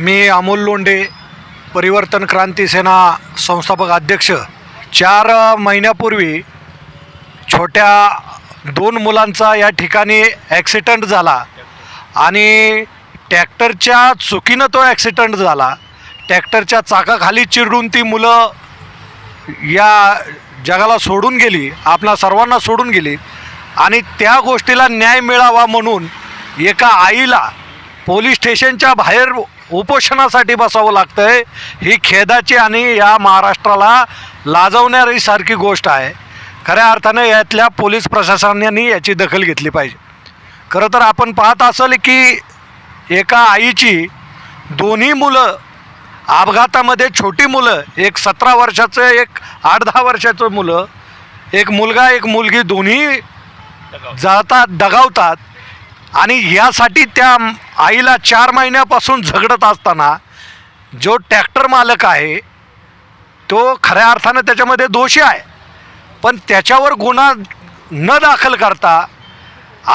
मी अमोल लोंढे परिवर्तन क्रांती सेना संस्थापक अध्यक्ष. चार महिन्यापूर्वी छोट्या दोन मुलांचा या ठिकाणी ॲक्सिडंट झाला. आणि टॅक्टरच्या चुकीनं तो ॲक्सिडंट झाला. टॅक्टरच्या चाकाखाली चिरडून ती मुलं या जगाला सोडून गेली आपल्या सर्वांना सोडून गेली. आणि त्या गोष्टीला न्याय मिळावा म्हणून एका आईला पोलीस स्टेशनच्या बाहेर उपोषणासाठी बसावं लागतं आहे ही खेदाची आणि या महाराष्ट्राला लाजवणारी सारखी गोष्ट आहे. खऱ्या अर्थानं यातल्या पोलीस प्रशासनाने याची दखल घेतली पाहिजे. खरं तर आपण पाहत असेल की एका आईची दोन्ही मुलं अपघातामध्ये छोटी मुलं एक सतरा वर्षाचं एक आठ दहा वर्षाचं मुलं एक मुलगा एक मुलगी दोन्ही जातात दगावतात. आणि यासाठी त्या आईला चार महिन्यापासून झगडत असताना जो ट्रॅक्टर मालक आहे तो खऱ्या अर्थानं त्याच्यामध्ये दोषी आहे. पण त्याच्यावर गुन्हा न दाखल करता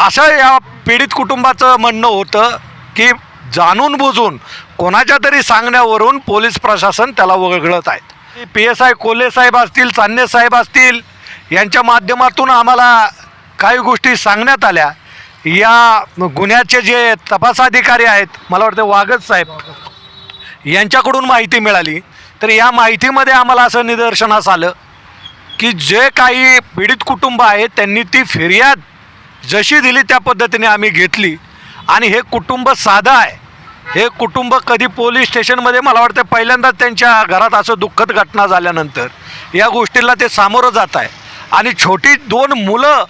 असं या पीडित कुटुंबाचं म्हणणं होतं की जाणून बुजून कोणाच्या तरी सांगण्यावरून पोलीस प्रशासन त्याला वगळत आहेत पी एस आय कोल्हे साहेब असतील चांदणे साहेब असतील यांच्या माध्यमातून आम्हाला काही गोष्टी सांगण्यात आल्या. या गुन्ह्याचे जे तपासाधिकारी आहेत मला वाटतं वागत साहेब यांच्याकडून माहिती मिळाली. तर या माहितीमध्ये आम्हाला असं निदर्शनास आलं की जे काही पीडित कुटुंब आहे त्यांनी ती फिर्याद जशी दिली त्या पद्धतीने आम्ही घेतली. आणि हे कुटुंब साधं आहे. हे कुटुंब कधी पोलीस स्टेशनमध्ये मला वाटतं पहिल्यांदाच त्यांच्या घरात असं दुःखद घटना झाल्यानंतर या गोष्टीला ते सामोरं जात आहे. आणि छोटी दोन मुलं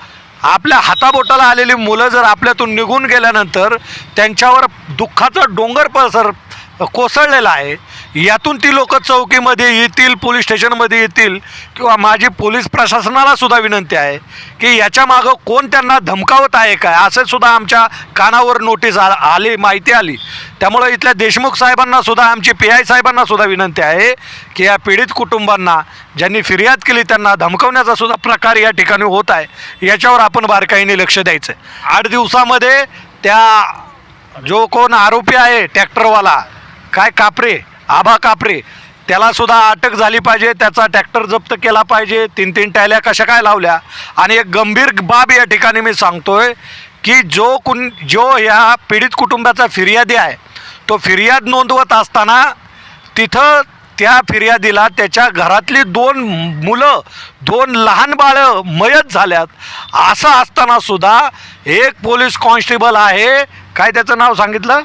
आपल्या हाताबोटाला आलेली मुलं जर आपल्यातून निघून गेल्यानंतर त्यांच्यावर दुःखाचा डोंगर पसर कोसळलेला आहे यातून ती लोक चौकीमध्ये येतील पोलीस स्टेशनमध्ये येतील किंवा माझी पोलीस प्रशासनाला सुद्धा विनंती आहे की याच्या मागं कोण त्यांना धमकावत आहे काय असं सुद्धा आमच्या कानावर नोटीस आ आली माहिती आली. त्यामुळं इथल्या देशमुख साहेबांना सुद्धा आमची पी आय साहेबांना सुद्धा विनंती आहे की या पीडित कुटुंबांना ज्यांनी फिर्याद केली त्यांना धमकवण्याचा सुद्धा प्रकार या ठिकाणी होत आहे. याच्यावर आपण बारकाईने लक्ष द्यायचं. आहे आठ दिवसामध्ये त्या जो कोण आरोपी आहे ट्रॅक्टरवाला काय कापरे आभा कापरे त्याला सुद्धा अटक झाली पाहिजे त्याचा ट्रॅक्टर जप्त केला पाहिजे तीन तीन टायल्या कशा काय लावल्या? आणि एक गंभीर बाब या ठिकाणी मी सांगतोय की जो कुण जो ह्या पीडित कुटुंबाचा फिर्यादी आहे तो फिर्याद नोंदवत असताना तिथं त्या फिर्यादीला त्याच्या घरातली दोन मुलं दोन लहान बाळं मयत झाल्यात. असं असताना सुद्धा एक पोलीस कॉन्स्टेबल आहे काय त्याचं नाव सांगितलं?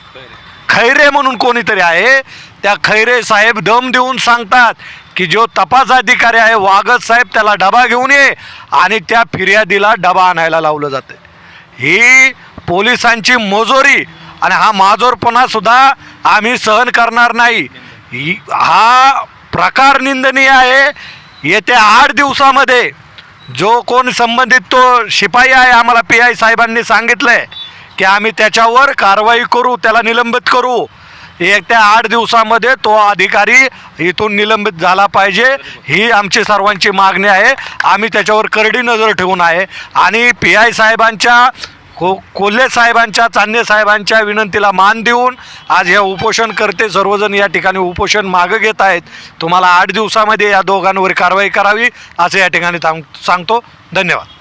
खैरे म्हणून कोणीतरी आहे त्या खैरे साहेब दम देऊन सांगतात की जो तपास अधिकारी आहे वागत साहेब त्याला डबा घेऊन ये आणि त्या फिर्यादीला डबा आणायला लावलं जातं ही पोलिसांची मोजोरी आणि हा माजोरपणा सुद्धा आम्ही सहन करणार नाही. ही- हा प्रकार निंदनीय आहे. येत्या आठ दिवसामध्ये जो कोण संबंधित तो शिपाई आहे आम्हाला पी आय साहेबांनी सांगितलं आहे की आम्ही त्याच्यावर कारवाई करू त्याला निलंबित करू. एकट्या आठ दिवसामध्ये तो अधिकारी इथून निलंबित झाला पाहिजे. ही आमची सर्वांची मागणी आहे. आम्ही त्याच्यावर करडी नजर ठेवून आहे. आणि पी आय साहेबांच्या को कोल्हे साहेबांच्या चांदे साहेबांच्या विनंतीला मान देऊन आज हे उपोषण करते सर्वजण या ठिकाणी उपोषण मागं घेत आहेत. तुम्हाला आठ दिवसामध्ये या दोघांवर कारवाई करावी असं या ठिकाणी सांग सांगतो. धन्यवाद.